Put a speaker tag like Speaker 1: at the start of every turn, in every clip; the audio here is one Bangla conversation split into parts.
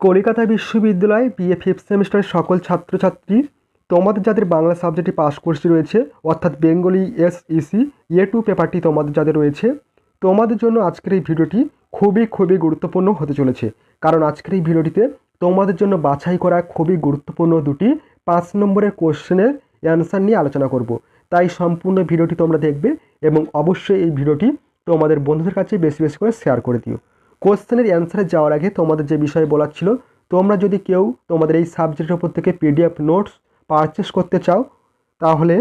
Speaker 1: কলকাতা বিশ্ববিদ্যালয় বিএ ফিফথ সেমিস্টারের সকল ছাত্রছাত্রী, তোমাদের যাদের বাংলা সাবজেক্টে পাস কোর্সটি রয়েছে, অর্থাৎ Bengali S EC A two পেপারটি তোমাদের যাদের রয়েছে, তোমাদের জন্য আজকের এই ভিডিওটি খুবই খুবই গুরুত্বপূর্ণ হতে চলেছে। কারণ আজকের এই ভিডিওটিতে তোমাদের জন্য বাছাই করা খুবই গুরুত্বপূর্ণ দুটি পাঁচ নম্বরের কোশ্চেনের অ্যান্সার নিয়ে আলোচনা করব। তাই সম্পূর্ণ ভিডিওটি তোমরা দেখবে এবং অবশ্যই এই ভিডিওটি তোমাদের বন্ধুদের কাছে বেশি বেশি করে শেয়ার করে দিও। কোশ্চেনের অ্যান্সারে যাওয়ার আগে তোমাদের যে বিষয়ে বলার ছিল, তোমরা যদি কেউ তোমাদের এই সাবজেক্টের উপর থেকে পিডিএফ নোটস পারচেস করতে চাও, তাহলে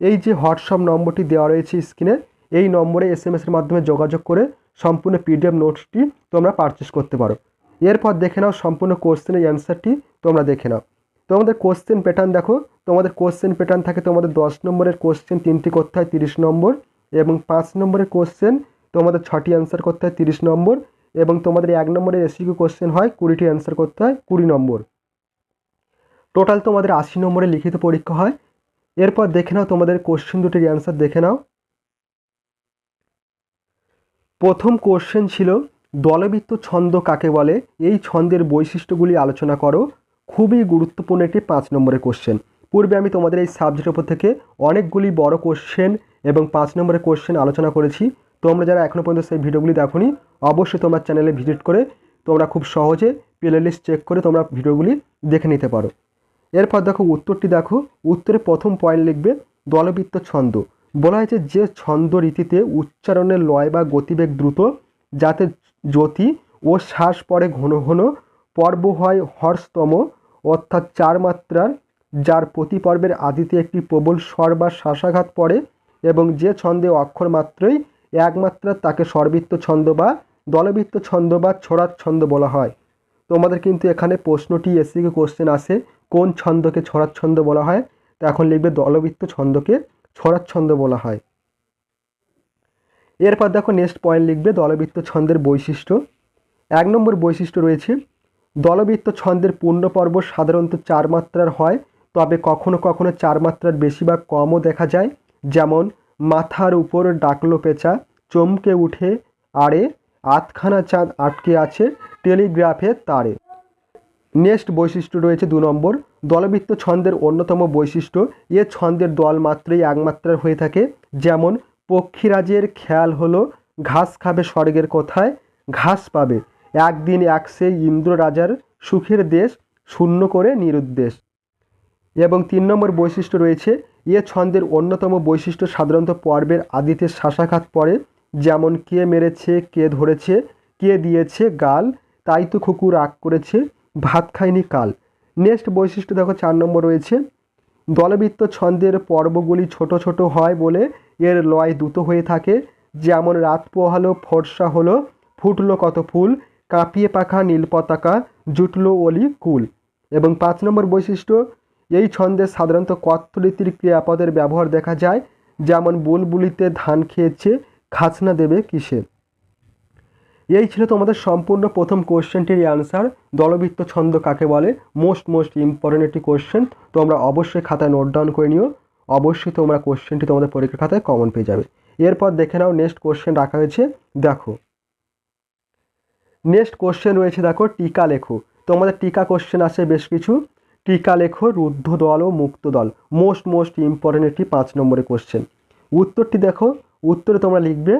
Speaker 1: এই যে হোয়াটসঅ্যাপ নম্বরটি দেওয়া রয়েছে স্ক্রিনে, এই নম্বরে এস এম এসের মাধ্যমে যোগাযোগ করে সম্পূর্ণ পিডিএফ নোটসটি তোমরা পারচেস করতে পারো। এরপর দেখে নাও সম্পূর্ণ কোশ্চেনের অ্যান্সারটি তোমরা দেখে নাও। তোমাদের কোশ্চেন প্যাটার্ন দেখো। তোমাদের কোশ্চেন প্যাটার্ন থাকে তোমাদের দশ নম্বরের কোশ্চেন তিনটি করতে হয় তিরিশ নম্বর এবং পাঁচ নম্বরের কোশ্চেন তোমাদের ছটি অ্যান্সার করতে হয় তিরিশ নম্বর এবং তোমাদের এক নম্বরের এসিকিউ কোশ্চেন হয়, কুড়িটি অ্যান্সার করতে হয়, কুড়ি নম্বর। টোটাল তোমাদের আশি নম্বরের লিখিত পরীক্ষা হয়। এরপর দেখে নাও তোমাদের কোশ্চেন দুটির অ্যান্সার দেখে নাও। প্রথম কোশ্চেন ছিল, দলবৃত্ত ছন্দ কাকে বলে? এই ছন্দের বৈশিষ্ট্যগুলি আলোচনা করো। খুবই গুরুত্বপূর্ণ একটি পাঁচ নম্বরের কোশ্চেন পূর্বে আমি তোমাদের এই সাবজেক্টের উপর থেকে অনেকগুলি বড় কোশ্চেন এবং পাঁচ নম্বরের কোশ্চেন আলোচনা করেছি। তোমরা যারা এখনও পর্যন্ত সেই ভিডিওগুলি দেখোনি, অবশ্যই তোমরা চ্যানেলে ভিজিট করে তোমরা খুব সহজে প্লে লিস্ট চেক করে তোমরা ভিডিওগুলি দেখে নিতে পারো। এরপর দেখো উত্তরটি দেখো, উত্তরে প্রথম পয়েন্ট লিখবে, দলবৃত্ত ছন্দ। বলা হয়েছে যে ছন্দ রীতিতে উচ্চারণের লয় বা গতিবেগ দ্রুত, যাতে জ্যোতি ও শ্বাস পরে ঘন ঘন, পর্ব হয় হর্ষতম, অর্থাৎ চার মাত্রার, যার প্রতি পর্বের আদিতে একটি প্রবল স্বর বা শ্বাসাঘাত পড়ে এবং যে ছন্দে অক্ষর মাত্রই একমাত্রা তাকে স্বরবৃত্ত ছন্দ বা দলবৃত্ত ছন্দ বা ছড়ার ছন্দ বলা হয়। তোমাদের কিন্তু এখানে প্রশ্নটি এসিকে কোশ্চেন আসে, কোন ছন্দকে ছড়ার ছন্দ বলা হয়? তা এখন লিখবে দলবৃত্ত ছন্দকে ছড়ার ছন্দ বলা হয়। এরপর দেখো নেক্সট পয়েন্ট লিখবে দলবৃত্ত ছন্দের বৈশিষ্ট্য। এক নম্বর বৈশিষ্ট্য রয়েছে, দলবৃত্ত ছন্দের পূর্ণ পর্ব সাধারণত চার মাত্রার হয়, তবে কখনো কখনো চার মাত্রার বেশি বা কমও দেখা যায়। যেমন মাথার উপর ডাকলো পেঁচা, চমকে উঠে আড়ে, আধখানা চাঁদ আটকে আছে টেলিগ্রাফের তারে। নেক্সট বৈশিষ্ট্য রয়েছে দু নম্বর। দলবৃত্ত ছন্দের অন্যতম বৈশিষ্ট্য, এ ছন্দের দল মাত্রই একমাত্রার হয়ে থাকে। যেমন, পক্ষীরাজের খেয়াল হলো, ঘাস খাবে স্বর্গের কোথায়, ঘাস পাবে। একদিন এক সেই ইন্দ্র রাজার সুখের দেশ শূন্য করে নিরুদ্দেশ। এবং তিন নম্বর বৈশিষ্ট্য রয়েছে এ ছন্দের অন্যতম বৈশিষ্ট্য সাধারণত পর্বের আদিতে শাসাঘাত পড়ে, যেমন কে মেরেছে, কে ধরেছে, কে দিয়েছে গাল, তাই তো খুকু রাগ করেছে, ভাত খায়নি কাল। নেক্সট বৈশিষ্ট্য দেখো, চার নম্বর রয়েছে, দলবৃত্ত ছন্দের পর্বগুলি ছোট ছোট হয় বলে এর লয় দ্রুত হয়ে থাকে, যেমন রাত পোহালো, ফর্সা হলো, ফুটলো কত ফুল, কাঁপিয়ে পাখা, নীল পতাকা, জুটলো অলি কুল। এবং পাঁচ নম্বর বৈশিষ্ট্য এই ছন্দে সাধারণত কথ্যরীতির ক্রিয়াপদের ব্যবহার দেখা যায়, যেমন বুলবুলিতে ধান খেয়েছে, খাজনা দেবে কিসে? এই ছিল তোমাদের সম্পূর্ণ প্রথম কোশ্চেনটির অ্যান্সার দলবৃত্ত ছন্দ কাকে বলে? মোস্ট মোস্ট ইম্পর্টেন্ট একটি কোশ্চেন তোমরা অবশ্যই খাতায় নোট ডাউন করে নিও। অবশ্যই তোমরা কোশ্চেনটি তোমাদের পরীক্ষার খাতায় কমন পেয়ে যাবে। এরপর দেখে নাও নেক্সট কোশ্চেন রাখা হয়েছে। দেখো। নেক্সট কোশ্চেন রয়েছে, দেখো, টিকা লেখো। তোমাদের টিকা কোশ্চেন আছে বেশ কিছু। টিকা লেখো রুদ্ধ দল ও মুক্ত দল মোস্ট মোস্ট ইম্পর্টেন্ট একটি পাঁচ নম্বরে কোশ্চেন উত্তরটি দেখো। উত্তরে তোমরা লিখবে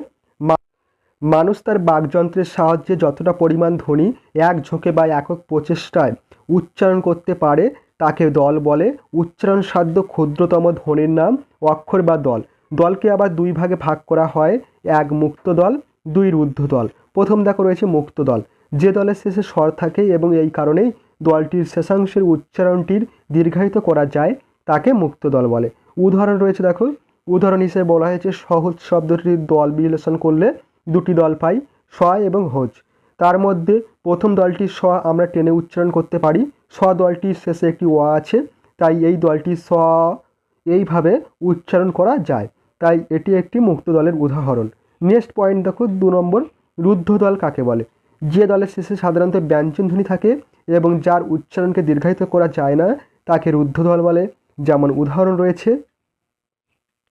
Speaker 1: মানুষ তার বাকযন্ত্রের সাহায্যে যতটা পরিমাণ ধ্বনি এক ঝোঁকে বা একক প্রচেষ্টায় উচ্চারণ করতে পারে, তাকে দল বলে। উচ্চারণ সাধ্য ক্ষুদ্রতম ধ্বনির নাম অক্ষর বা দল। দলকে আবার দুই ভাগে ভাগ করা হয়, এক মুক্ত দল দুই রুদ্ধ দল প্রথম দেখো রয়েছে মুক্ত দল যে দলের শেষে স্বর থাকে এবং এই কারণেই দলটির শেষাংশের উচ্চারণটির দীর্ঘায়িত করা যায়, তাকে মুক্ত দল বলে। উদাহরণ রয়েছে দেখো। উদাহরণ হিসেবে বলা হয়েছে, সহজ শব্দটির দল বিশ্লেষণ করলে দুটি দল পাই, স এবং হোজ। তার মধ্যে প্রথম দলটি স আমরা টেনে উচ্চারণ করতে পারি। স দলটির শেষে একটি ওয়া আছে, তাই এই দলটি স এইভাবে উচ্চারণ করা যায়। তাই এটি একটি মুক্ত দলের উদাহরণ। নেক্সট পয়েন্ট দেখো, দু নম্বর, রুদ্ধ দল কাকে বলে? যে দলের শেষে সাধারণত ব্যঞ্জনধ্বনি থাকে এবং যার উচ্চারণকে দীর্ঘায়িত করা যায় না, তাকে রুদ্ধ দল বলে। যেমন উদাহরণ রয়েছে,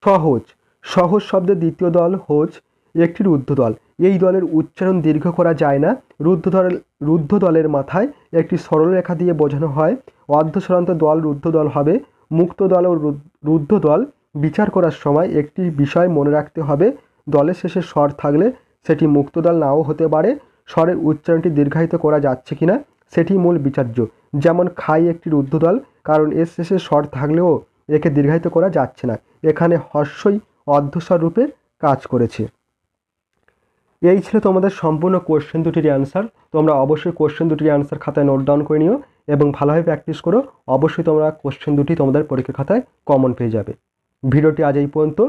Speaker 1: সহজ। সহজ শব্দের দ্বিতীয় দল হোজ, একটি রুদ্ধ দল এই দলের উচ্চারণ দীর্ঘ করা যায় না। রুদ্ধ দল রুদ্ধ দলের মাথায় একটি সরলরেখা দিয়ে বোঝানো হয়। অর্ধস্বরান্ত দল রুদ্ধ দল হবে। মুক্ত দল ও রুদ- রুদ্ধ দল বিচার করার সময় একটি বিষয় মনে রাখতে হবে। দলের শেষে স্বর থাকলে সেটি মুক্ত দল নাও হতে পারে। স্বরের উচ্চারণটি দীর্ঘায়িত করা যাচ্ছে কিনা সেটি মূল বিচার্য। যেমন খাই একটি রুদ্ধ দল কারণ এর শেষে স্বর থাকলেও একে দীর্ঘায়িত করা যাচ্ছে না। এখানে হর্ষই অর্ধস্বর রূপে কাজ করেছে। এই ছিল তোমাদের সম্পূর্ণ কোশ্চেন দুটির অ্যান্সার তোমরা অবশ্যই কোশ্চেন দুটির অ্যান্সার খাতায় নোট ডাউন করে নিও এবং ভালোভাবে প্র্যাকটিস করো। অবশ্যই তোমরা কোশ্চেন দুটি তোমাদের পরীক্ষা খাতায় কমন পেয়ে যাবে। ভিডিওটি আজ এই পর্যন্ত।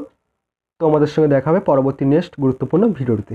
Speaker 1: তোমাদের সঙ্গে দেখা হবে পরবর্তী নেক্সট গুরুত্বপূর্ণ ভিডিওতে।